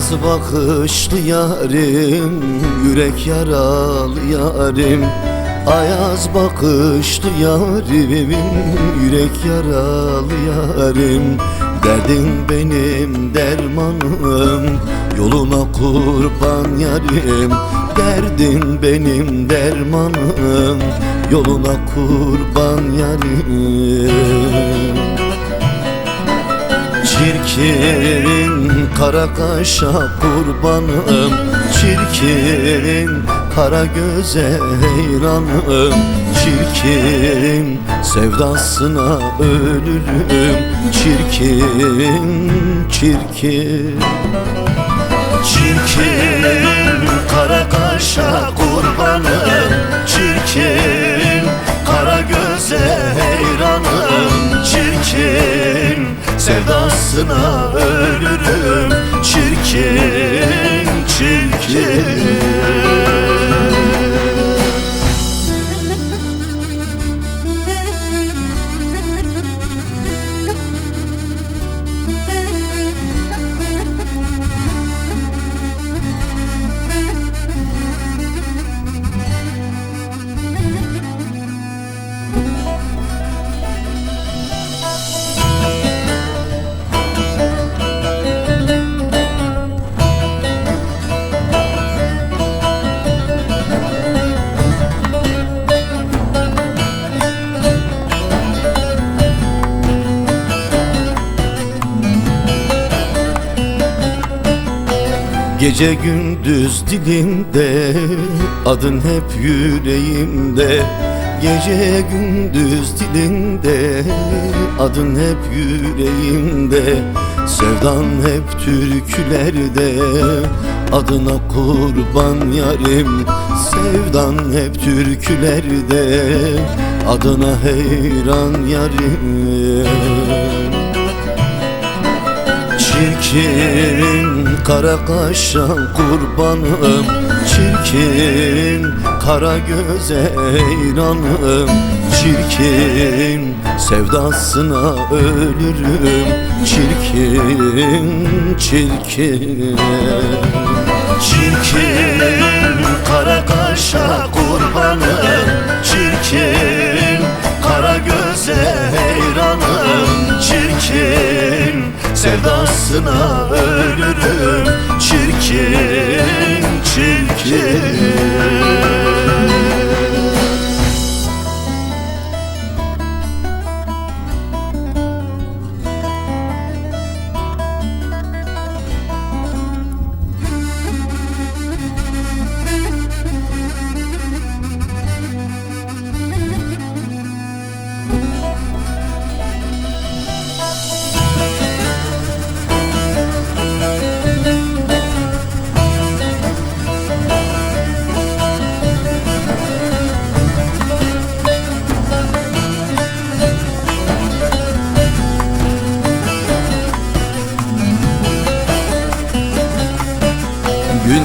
Ayaz bakışlı yarim Yürek yaralı yarim. Ayaz bakışlı yarim Yürek yaralı yarim. Derdin benim dermanım Yoluna kurban yarim. Derdin benim dermanım Yoluna kurban yarim Çirkin kara kaşa kurbanım. Çirkin kara göze heyranım Çirkin sevdasına ölürüm. Çirkin, çirkin. Çirkin kara kaşa kurbanım. Çirkin kara göze heyranım Çirkin sevdasına ölürüm Çirkin, çirkin Gece gündüz dilimde Adın hep yüreğimde. Gece gündüz dilinde Adın hep yüreğimde. Sevdan hep türkülerde Adına kurban yarim. Sevdan hep türkülerde Adına heyran yarim. Çirkin kara kaşa kurbanım Çirkin kara göze heyranım Çirkin sevdasına ölürüm çirkin Çirkin sevdasına ölürüm Çirkin, çirkin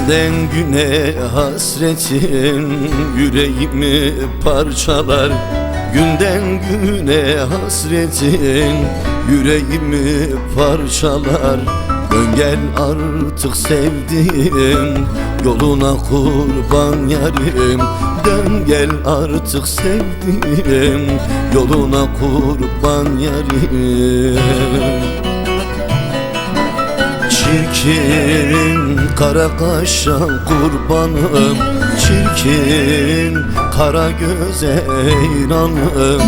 Günden güne hasretin yüreğimi parçalar. Günden güne hasretin yüreğimi parçalar. Dön gel artık sevdiğim Yoluna kurban yarim. Dön gel artık sevdiğim Yoluna kurban yarim. Çirkin kara kaşa kurbanım Çirkin kara göze heyranım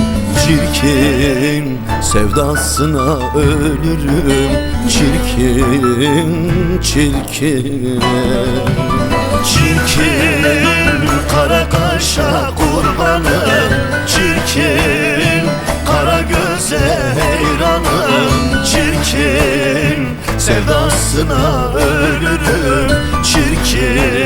Çirkin sevdasına ölürüm. Çirkin, çirkin. Çirkin kara kaşa kurbanım Çirkin sevdasına ölürüm çirkin